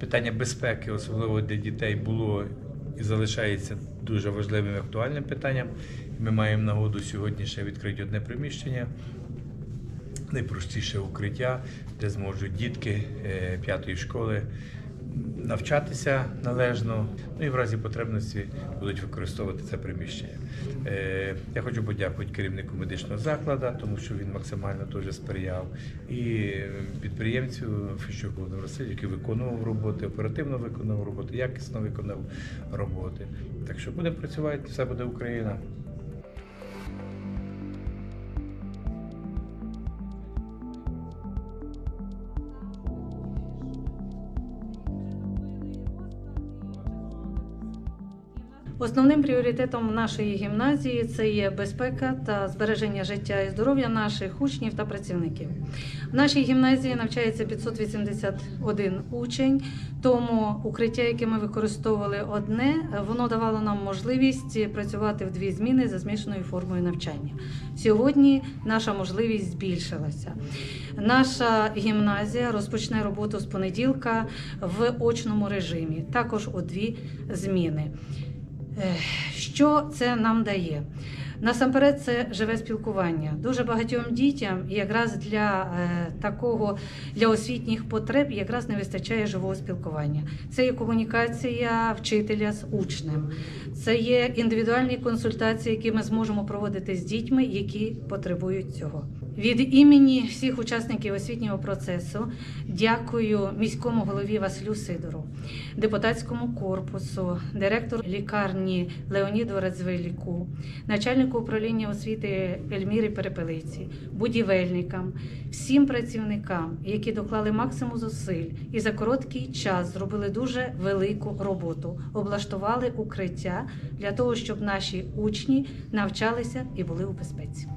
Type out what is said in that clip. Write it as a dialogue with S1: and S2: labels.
S1: Питання безпеки, особливо для дітей, було і залишається дуже важливим і актуальним питанням. Ми маємо нагоду сьогодні ще відкрити одне приміщення, найпростіше укриття, де зможуть дітки е, п'ятої школи навчатися належно, ну і в разі потребності будуть використовувати це приміщення. Е, Я хочу подякувати керівнику медичного закладу, тому що він максимально теж сприяв, і підприємцю Фіщуку Васильовичу, який виконував роботи, оперативно виконував роботи, якісно виконав роботи. Так що будемо працювати, все буде Україна.
S2: Основним пріоритетом нашої гімназії це є безпека та збереження життя і здоров'я наших учнів та працівників. В нашій гімназії навчається 581 учень, тому укриття, яке ми використовували одне, воно давало нам можливість працювати в дві зміни за змішаною формою навчання. Сьогодні наша можливість збільшилася. Наша гімназія розпочне роботу з понеділка в очному режимі, також у дві зміни. Що це нам дає? Насамперед, це живе спілкування. Дуже багатьом дітям якраз для е, такого для освітніх потреб якраз не вистачає живого спілкування. Це є комунікація вчителя з учнем, це є індивідуальні консультації, які ми зможемо проводити з дітьми, які потребують цього. Від імені всіх учасників освітнього процесу дякую міському голові Василю Сидору, депутатському корпусу, директору лікарні Леоніду Радзвиліку, начальнику управління освіти Ельміри Перепелиці, будівельникам, всім працівникам, які доклали максимум зусиль і за короткий час зробили дуже велику роботу, облаштували укриття для того, щоб наші учні навчалися і були у безпеці.